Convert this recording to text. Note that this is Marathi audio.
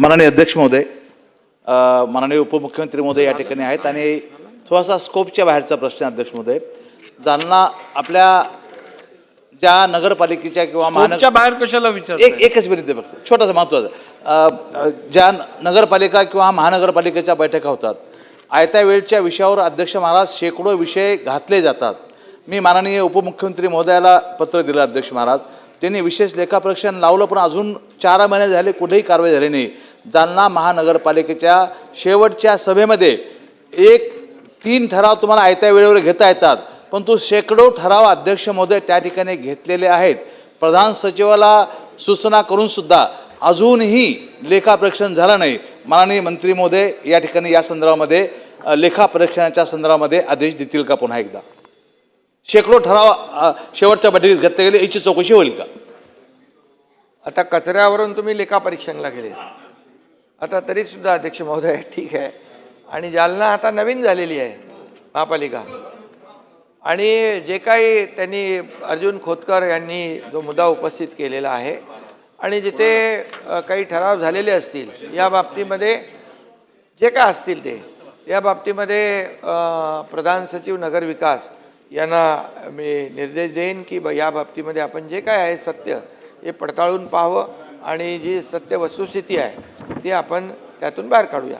माननीय अध्यक्ष महोदय माननीय उपमुख्यमंत्री महोदय या ठिकाणी आहेत आणि थोडासा स्कोपच्या बाहेरचा प्रश्न अध्यक्ष महोदय. जालना आपल्या ज्या नगरपालिकेच्या किंवा महानगर स्कोपच्या बाहेर कशाला विचार एक एकच आहे फक्त. छोटासा महत्त्वाचा ज्या नगरपालिका किंवा महानगरपालिकेच्या बैठका होतात आयत्या वेळच्या विषयावर अध्यक्ष महाराज शेकडो विषय घातले जातात. मी माननीय उपमुख्यमंत्री महोदयाला पत्र दिलं अध्यक्ष महाराज. त्यांनी विशेष लेखापरीक्षण लावलं पण अजून चार महिने झाले कुठेही कारवाई झाली नाही. जालना महानगरपालिकेच्या शेवटच्या सभेमध्ये एक तीन ठराव तुम्हाला आयत्या वेळेवर घेता येतात पण तो शेकडो ठराव अध्यक्ष महोदय त्या ठिकाणी घेतलेले आहेत. प्रधान सचिवाला सूचना करून सुद्धा अजूनही लेखापरीक्षण झालं नाही. माननीय मंत्री महोदय या ठिकाणी या संदर्भामध्ये लेखापरीक्षणाच्या संदर्भामध्ये आदेश देतील का पुन्हा एकदा? शेकडो ठराव शेवटच्या बैठकीत घेतले गेले याची चौकशी होईल का? आता कचऱ्यावरून तुम्ही लेखापरीक्षणला गेले आता तरीसुद्धा अध्यक्ष महोदय ठीक आहे. आणि जालना आता नवीन झालेली आहे महापालिका. आणि जे काही त्यांनी अर्जुन खोतकर यांनी जो मुद्दा उपस्थित केलेला आहे आणि जिथे काही ठराव झालेले असतील या बाबतीमध्ये जे काय असतील ते या बाबतीमध्ये प्रधान सचिव नगर विकास यांना मी निर्देश देईन की ब- या बाबतीमध्ये आपण जे काय आहे सत्य हे पडताळून पाहावं. आणि जी सत्य वस्तुस्थिती आहे ती आपण त्यातून बाहेर काढूया.